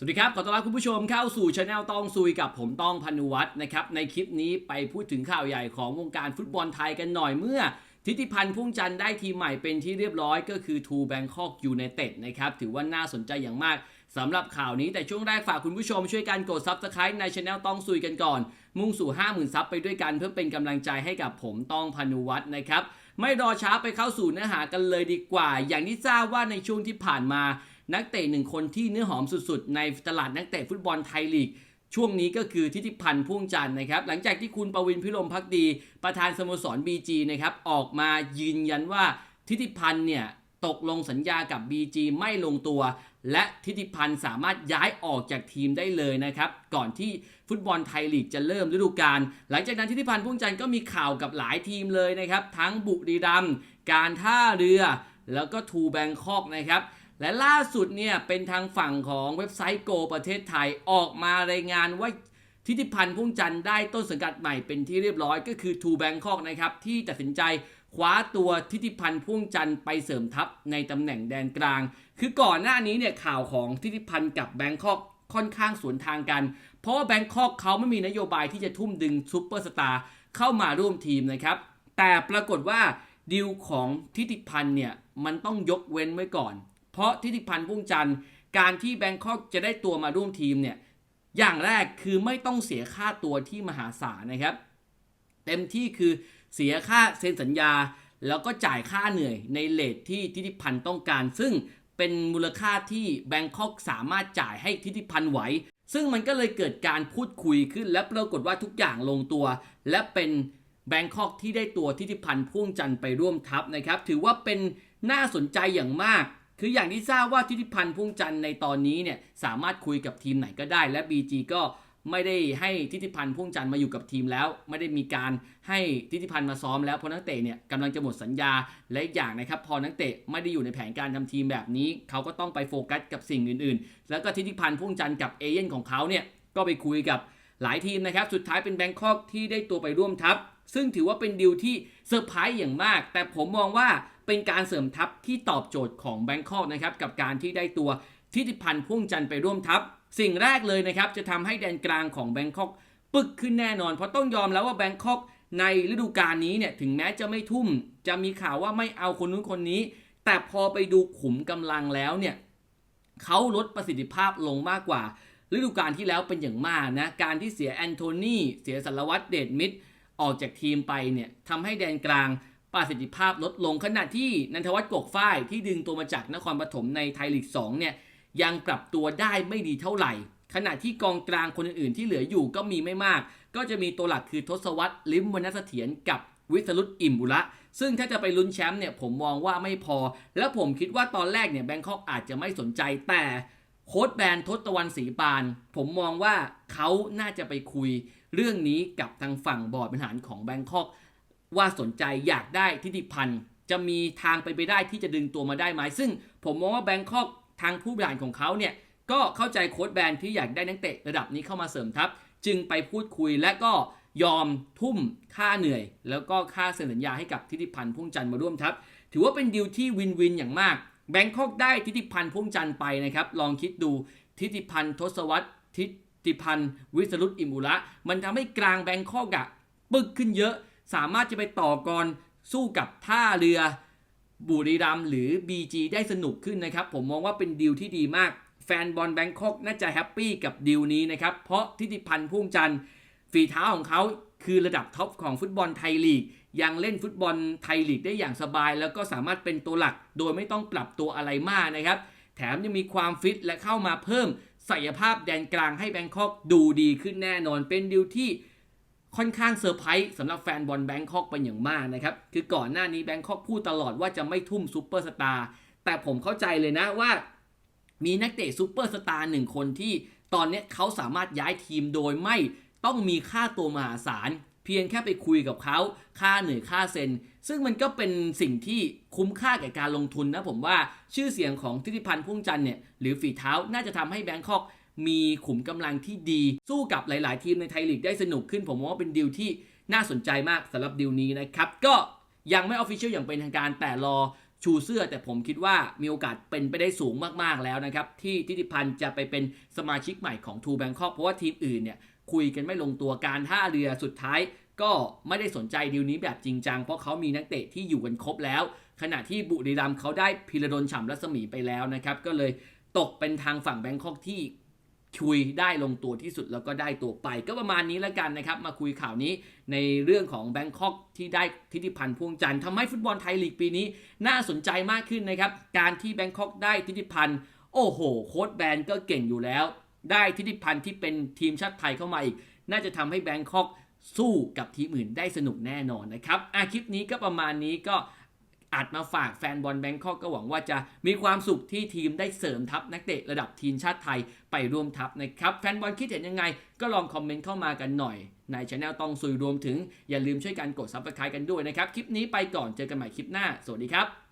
สวัสดีครับ ขอต้อนรับคุณผู้ชมเข้าสู่ช anel ต้องซุยกับผมต้องพันุวัฒน์นะครับ ในคลิปนี้ไปพูดถึงข่าวใหญ่ของวงการฟุตบอลไทยกันหน่อยเมื่อ ทิติพันธ์พุ่งจันได้ทีมใหม่เป็นที่เรียบร้อยก็คือทูแบงคอกยูไนเต็ดนะครับ ถือว่าน่าสนใจอย่างมากสำหรับข่าวนี้แต่ช่วงแรกฝากคุณผู้ชมช่วยกันกด Subscribe ในช anel ต้องซุยกันก่อน มุ่งสู่ 50,000ซับไปด้วยกันเพื่อเป็นกำลังใจให้กับผมต้องพันุวัฒน์นะครับไม่รอช้าไปเข้าสู่เนื้อหากันเลยดีกว่า อย่างที่ทราบว่าในช่วงที่ผ่านมา นักเตะหนึ่งคนที่เนื้อหอมสุดๆ ในตลาดนักเตะฟุตบอลไทยลีก ช่วงนี้ก็คือทิติพันธ์พ่วงจันทร์นะครับ หลังจากที่คุณประวินพิรมพักดี ประธานสโมสร BG นะครับออกมายืนยันว่าทิติพันธ์เนี่ยตกลงสัญญากับ BG ไม่ลงตัว และทิติพันธ์สามารถย้ายออกจากทีมได้เลยนะครับ ก่อนที่ฟุตบอลไทยลีกจะเริ่มฤดูกาลหลังจากนั้นทิติพันธ์พ่วงจันทร์ก็มีข่าวกับหลายทีมเลยนะครับ ทั้งบุรีรัมย์การท่าเรือ แล้วก็ทูแบงคอกนะครับ และล่าสุดเนี่ยเป็นทางฝั่งของเว็บไซต์โกประเทศไทยออกมารายงานว่าทิติพันธ์พุ่งจันทร์ได้ต้นสังกัดใหม่เป็นที่เรียบร้อยก็คือทูแบงคอกนะครับที่ตัดสินใจคว้าตัวทิติพันธ์พุ่งจันทร์ไปเสริมทัพในตำแหน่งแดนกลาง คือก่อนหน้านี้เนี่ยข่าวของทิติพันธ์กับแบงคอกค่อนข้างสวนทางกัน เพราะว่าแบงคอกเขาไม่มีนโยบายที่จะทุ่มดึงซูเปอร์สตาร์เข้ามาร่วมทีมนะครับ แต่ปรากฏว่าดีลของทิติพันธ์เนี่ยมันต้องยกเว้นไว้ก่อน เพราะทิติพันธ์พุ่งจันทร์การที่แบงคอกจะได้ตัวมาร่วมทีมเนี่ยอย่างแรกคือไม่ต้องเสียค่าตัวที่มหาศาลนะครับ เต็มที่คือเสียค่าเซ็นสัญญา แล้วก็จ่ายค่าเหนื่อยในเลทที่ทิติพันธ์ต้องการ ซึ่งเป็นมูลค่าที่แบงคอกสามารถจ่ายให้ทิติพันธ์ไหวซึ่งมันก็เลยเกิดการพูดคุยขึ้น และปรากฏว่าทุกอย่างลงตัว และเป็นแบงคอกที่ได้ตัวทิติพันธ์พ่วงจันทร์ไปร่วมทัพนะครับ ถือว่าเป็นน่าสนใจอย่างมาก คืออย่างที่ทราบว่าทิติพันธ์พุ่งจันทร์ในตอนนี้เนี่ยสามารถคุยกับทีมไหนก็ได้ และ BG ก็ไม่ได้ให้ทิติพันธ์พุ่งจันทร์มาอยู่กับทีมแล้ว ไม่ได้มีการให้ทิติพันธ์มาซ้อมแล้วเพราะนักเตะเนี่ยกำลังจะหมดสัญญาและอย่างนะครับพอนักเตะไม่ได้อยู่ในแผนการทำทีมแบบนี้ เขาก็ต้องไปโฟกัสกับสิ่งอื่น ๆ แล้วก็ทิติพันธ์พุ่งจันทร์กับเอเย่นของเขาเนี่ยก็ไปคุยกับหลายทีมนะครับสุดท้ายเป็นแบงคอกที่ได้ตัวไปร่วมทัพ ซึ่งถือว่าเป็นดีลที่เซอร์ไพรส์อย่างมาก แต่ผมมองว่าเป็นการเสริมทัพที่ตอบโจทย์ของแบงคอกนะครับกับการที่ได้ตัวทิติพันธ์พ่วงจันทร์ไปร่วมทัพ สิ่งแรกเลยนะครับจะทำให้แดนกลางของแบงคอกปึกขึ้นแน่นอน เพราะต้องยอมแล้วว่าแบงคอกในฤดูกาลนี้เนี่ยถึงแม้จะไม่ทุ่ม จะมีข่าวว่าไม่เอาคนนู้นคนนี้ แต่พอไปดูขุมกำลังแล้วเนี่ยเขาลดประสิทธิภาพลงมากกว่าฤดูกาลที่แล้วเป็นอย่างมากนะ การที่เสียแอนโทนีเสียสารวัตรเดดมิด ออกจากทีมไปเนี่ยทำให้แดนกลางประสิทธิภาพลดลงขณะที่นันทวัฒน์กกฝ้ายที่ดึงตัวมาจากนครปฐมในไทยลีก2เนี่ยยังปรับตัวได้ไม่ดีเท่าไหร่ ขณะที่กองกลางคนอื่นๆที่เหลืออยู่ก็มีไม่มาก ก็จะมีตัวหลักคือทศวรรษลิมวรรณเสถียรกับวิสรุตอิ่มบุระ ซึ่งถ้าจะไปลุ้นแชมป์เนี่ยผมมองว่าไม่พอ แล้วผมคิดว่าตอนแรกเนี่ยแบงคอกอาจจะไม่สนใจแต่โค้ดแบนทศตะวรรณศรีปาน ผมมองว่าเขาน่าจะไปคุย เรื่องนี้กับทางฝั่งบอร์ดบริหารของแบงคอกว่าสนใจอยากได้ทิติพันธ์จะมีทางไปไปได้ที่จะดึงตัวมาได้ไหมซึ่งผมมองว่าแบงคอกทางผู้บริหารของเขาเนี่ยก็เข้าใจโค้ดแบนที่อยากได้นักเตะระดับนี้เข้ามาเสริมทัพ จึงไปพูดคุยและก็ยอมทุ่มค่าเหนื่อย แล้วก็ค่าเซ็นสัญญาให้กับทิติพันธ์พุ่งจันทร์มาร่วมทัพ ถือว่าเป็นดีลที่วินวินอย่างมากแบงคอกได้ทิติพันธ์พุ่งจันทร์ไปนะครับ ลองคิดดูทิติพันธ์ทศวรรษทิ ติพันธ์วิสรุตอิมุระ มันทำให้กลางแบงคอกอะปึกขึ้นเยอะ สามารถจะไปต่อกรสู้กับท่าเรือบุรีรัมหรือ BG ได้สนุกขึ้นนะครับ ผมมองว่าเป็นดีลที่ดีมาก แฟนบอลแบงคอกน่าจะแฮปปี้กับดีลนี้นะครับ เพราะทิติพันธ์พุ่งจันทร์ฝีเท้าของเขาคือระดับท็อปของฟุตบอลไทยลีก ยังเล่นฟุตบอลไทยลีกได้อย่างสบาย แล้วก็สามารถเป็นตัวหลัก โดยไม่ต้องปรับตัวอะไรมากนะครับ แถมยังมีความฟิตและเข้ามาเพิ่ม ศักยภาพแดนกลางให้แบงคอกดูดีขึ้นแน่นอนเป็นดิวที่ค่อนข้างเซอร์ไพรส์สำหรับแฟนบอลแบงคอกเป็นอย่างมากนะครับ คือก่อนหน้านี้แบงคอกพูดตลอดว่าจะไม่ทุ่มซูเปอร์สตาร์แต่ผมเข้าใจเลยนะว่า มีนักเตะซูเปอร์สตาร์หนึ่งคนที่ตอนนี้เขาสามารถย้ายทีมโดยไม่ต้องมีค่าตัวมหาศาล พียงแค่ไปคุยกับเขาค่าเหนื่อยค่าเซ็น ซึ่งมันก็เป็นสิ่งที่คุ้มค่าแก่การลงทุนนะผมว่าชื่อเสียงของทิติพันธ์พุ่งจันเนี่ยหรือฝีเท้าน่าจะทำให้แบงคอกมีขุมกำลังที่ดี สู้กับหลาย ๆ ทีมในไทยลีกได้สนุกขึ้น ผมว่าเป็นดีลที่น่าสนใจมากสำหรับดีลนี้นะครับ ก็ยังไม่ออฟฟิเชียลอย่างเป็นทางการแต่รอชูเสื้อแต่ผมคิดว่ามีโอกาสเป็นไปได้สูงมาก ๆ แล้วนะครับ ที่ทิติพันธ์จะไปเป็นสมาชิกใหม่ของทูแบงคอกเพราะว่าทีมอื่นเนี่ย คุยกันไม่ลงตัวการท่าเรือสุดท้าย ก็ไม่ได้สนใจดีลนี้แบบจริงจัง เพราะเขามีนักเตะที่อยู่กันครบแล้ว ขณะที่บุรีรัมย์เขาได้พิรดลฉ่ำรัศมีไปแล้วนะครับ ก็เลยตกเป็นทางฝั่งแบงคอกที่คุยได้ลงตัวที่สุดแล้วก็ได้ตัวไป ก็ประมาณนี้แล้วกันนะครับ มาคุยข่าวนี้ในเรื่องของแบงคอกที่ได้ทิติพันธ์พ่วงจันทร์ทำให้ฟุตบอลไทยลีกปีนี้ น่าสนใจมากขึ้นนะครับ การที่แบงคอกได้ทิติพันธ์โอ้โห โค้ดแบนก็เก่งอยู่แล้ว ได้ทิติพันธ์ที่เป็นทีมชาติไทยเข้ามาอีก น่าจะทำให้แบงคอกสู้กับทีมอื่นได้สนุกแน่นอนนะครับอะคลิปนี้ก็ประมาณนี้ก็อัดมาฝากแฟนบอลแบงคอกก็หวังว่าจะมีความสุขที่ทีมได้เสริมทัพนักเตะระดับทีมชาติไทยไปร่วมทัพนะครับ แฟนบอลคิดเห็นยังไง ก็ลองคอมเมนต์เข้ามากันหน่อย ในช anel ต้องซุยรวมถึง อย่าลืมช่วยกันกด subscribe กันด้วยนะครับ คลิปนี้ไปก่อนเจอกันใหม่คลิปหน้า สวัสดีครับ